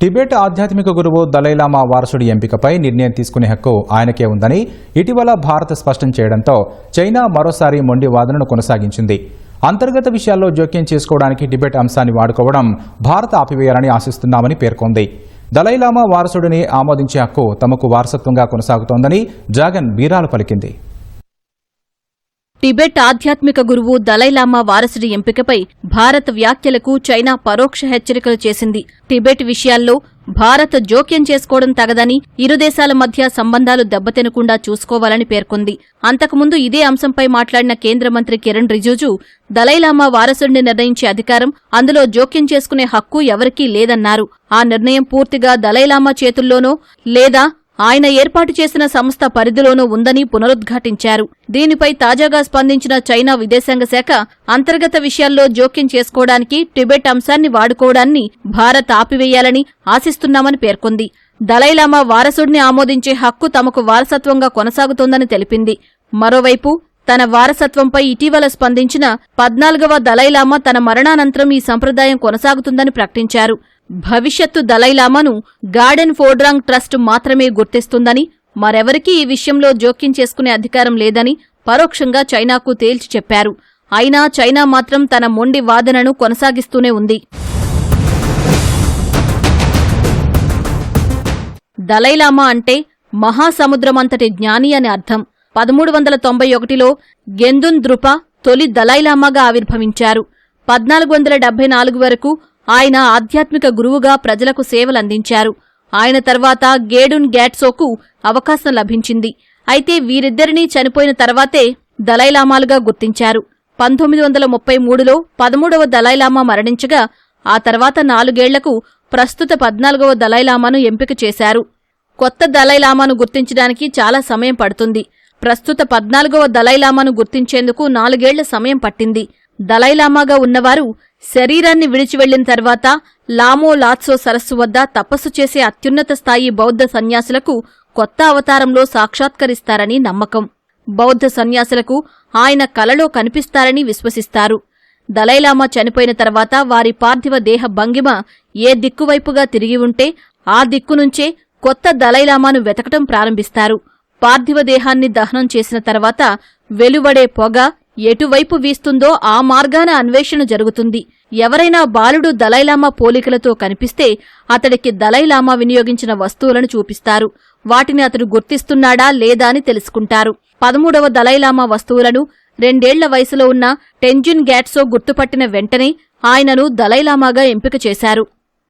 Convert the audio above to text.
Tibet ఆధ్యాత్మిక గురువు Dalai Lama వారసుడి ఎంపికపై నిర్ణయం తీసుకునే హక్కు ఆయనకే ఉందని ఇటీవల భారత్ స్పష్టం చేయడంతో చైనా మరోసారి మొండి వాదనను కొనసాగించింది. అంతర్గత విషయాల్లో జోక్యం చేసుకోవడానికి టిబెట్ అంశాన్ని వాడుకోవడం భారత్ ఆపివేయాలని ఆశిస్తున్నామని పేర్కొంది. దలైలామా వారసుడిని ఆమోదించే హక్కు తమకు వారసత్వంగా కొనసాగుతోందని డ్రాగన్ బీరాలు పలికింది. టిబెట్ ఆధ్యాత్మిక గురువు దలైలామా వారసుడి ఎంపికపై భారత్ వ్యాఖ్యలకు చైనా పరోక్ష హెచ్చరికలు చేసింది. టిబెట్ విషయాల్లో భారత్ జోక్యం చేసుకోవడం తగదని ఇరు దేశాల మధ్య సంబంధాలు దెబ్బతినకుండా చూసుకోవాలని పేర్కొంది. అంతకుముందు ఇదే అంశంపై మాట్లాడిన కేంద్ర మంత్రి కిరణ్ రిజిజు దలైలామా వారసుడిని నిర్ణయించే అధికారం అందులో జోక్యం చేసుకునే హక్కు ఎవరికీ లేదన్నారు. ఆ నిర్ణయం పూర్తిగా దలైలామా చేతుల్లోనో లేదా ఆయన ఏర్పాటు చేసిన సంస్థ పరిధిలోనూ ఉందని పునరుద్ఘాటించారు. దీనిపై తాజాగా స్పందించిన చైనా విదేశాంగ శాఖ అంతర్గత విషయాల్లో జోక్యం చేసుకోవడానికి టిబెట్ అంశాన్ని వాడుకోవడాన్ని భారత్ ఆపివేయాలని ఆశిస్తున్నామని పేర్కొంది. దలైలామా వారసుడిని ఆమోదించే హక్కు తమకు వారసత్వంగా కొనసాగుతోందని తెలిపింది. మరోవైపు తన వారసత్వంపై ఇటీవల స్పందించిన పద్నాలుగవ దలైలామా తన మరణానంతరం ఈ సంప్రదాయం కొనసాగుతుందని ప్రకటించారు. భవిష్యత్తు దలైలామాను గార్డెన్ ఫోడ్రాంగ్ ట్రస్ట్ మాత్రమే గుర్తిస్తుందని మరెవరికీ ఈ విషయంలో జోక్యం చేసుకునే అధికారం లేదని పరోక్షంగా చైనాకు తేల్చి చెప్పారు. అయినా చైనా మాత్రం తన మొండి వాదనను కొనసాగిస్తూనే ఉంది. దలైలామా అంటే మహాసముద్రమంతటి జ్ఞాని అని అర్థం. పదమూడు వందల తొంభై ఒకటిలో గెందున్ ద్రుప తొలి దలైలామాగా ఆవిర్భవించారు. పద్నాలుగు వందల డెబ్బై నాలుగు వరకు ఆయన ఆధ్యాత్మిక గురువుగా ప్రజలకు సేవలందించారు. ఆయన తర్వాత గేడున్ గ్యాట్సోకు అవకాశం లభించింది. అయితే వీరిద్దరినీ చనిపోయిన తర్వాతే దలైలామాలుగా గుర్తించారు. పంతొమ్మిది వందల ముప్పై మూడులో పదమూడవ దలైలామా మరణించగా ఆ తర్వాత నాలుగేళ్ళకు ప్రస్తుత పద్నాలుగవ దలైలామాను ఎంపిక చేశారు. కొత్త దలైలామాను గుర్తించడానికి చాలా సమయం పడుతుంది. ప్రస్తుత పద్నాలుగవ దలైలామాను గుర్తించేందుకు నాలుగేళ్ళ సమయం పట్టింది. దలైలామాగా ఉన్నవారు శరీరాన్ని విడిచి వెళ్ళిన తర్వాత లామో లాత్సో సరస్సు వద్ద తపస్సు చేసే అత్యున్నత స్థాయి బౌద్ధ సన్యాసులకు కొత్త అవతారంలో సాక్షాత్కరిస్తారని నమ్మకం. బౌద్ధ సన్యాసులకు ఆయన కలలో కనిపిస్తారని విశ్వసిస్తారు. దలైలామా చనిపోయిన తర్వాత వారి పార్థివ దేహ భంగిమ ఏ దిక్కువైపుగా తిరిగి ఉంటే ఆ దిక్కు నుంచే కొత్త దలైలామాను వెతకటం ప్రారంభిస్తారు. పార్థివ దేహాన్ని దహనం చేసిన తర్వాత వెలువడే పొగ ఎటువైపు వీస్తుందో ఆ మార్గాన అన్వేషణ జరుగుతుంది. ఎవరైనా బాలుడు దలైలామా పోలికలతో కనిపిస్తే అతడికి దలైలామా వినియోగించిన వస్తువులను చూపిస్తారు. వాటిని అతడు గుర్తిస్తున్నాడా లేదా అని తెలుసుకుంటారు. పదమూడవ దలైలామా వస్తువులను రెండేళ్ళ వయసులో ఉన్న టెంజున్ గ్యాట్సో గుర్తుపట్టిన వెంటనే ఆయనను దలైలామాగా ఎంపిక చేశారు.